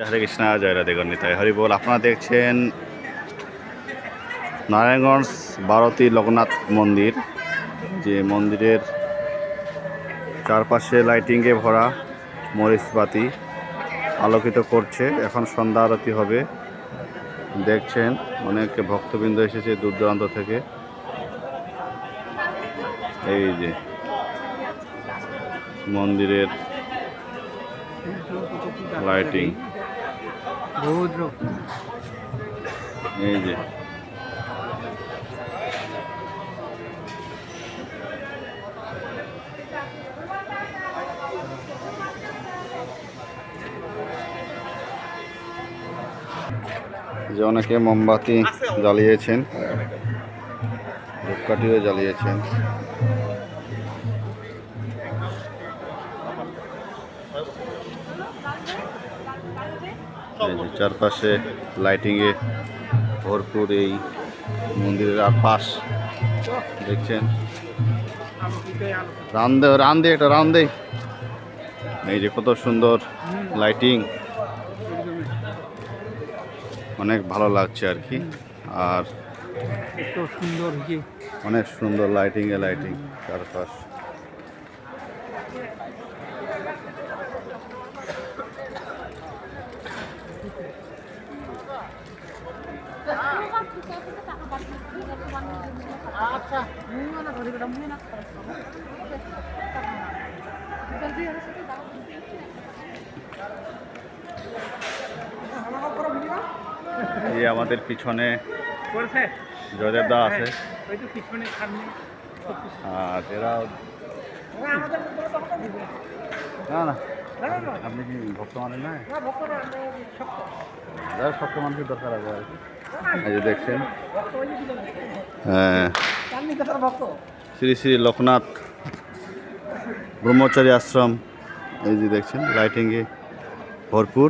হরে কৃষ্ণ, জয় রাধে গণিতায় হরি বল, আপনারা দেখছেন নারায়ণগঞ্জ ভারতী লোকনাথ মন্দির, যে মন্দিরের চারপাশে লাইটিংয়ে ভরা মরিচবাতি আলোকিত করছে। এখন সন্ধ্যা আরতি হবে। দেখছেন, অনেক ভক্তবৃন্দ এসেছে দূর দূরান্ত থেকে। এই যে মন্দিরের লাইটিং। এই যে। অনেকে মোমবাতি জ্বালিয়েছেন ধূপকাঠিও জ্বালিয়েছেন। এই যে চারপাশে লাইটিংয়ে ভরপুর এই মন্দিরের আর পাশ দেখছেন? রান দে রান দে একটা রান দে। এই যে কত সুন্দর লাইটিং অনেক ভালো লাগছে আর কি। আর সুন্দর অনেক সুন্দর লাইটিং এ লাইটিং চারপাশ। আচ্ছা এই আমাদের পিছনে জয়দেব দা আছে। ওই তো পিছনে সামনে। আর এরা না না। আপনি কি ভক্ত মানেন না যারা শক্ত মানুষের দরকার আছে আর কি। এই যে দেখছেন। হ্যাঁ। শ্রী শ্রী লোকনাথ ব্রহ্মচারী আশ্রম এই যে দেখছেন লাইটিংয়ে ভরপুর।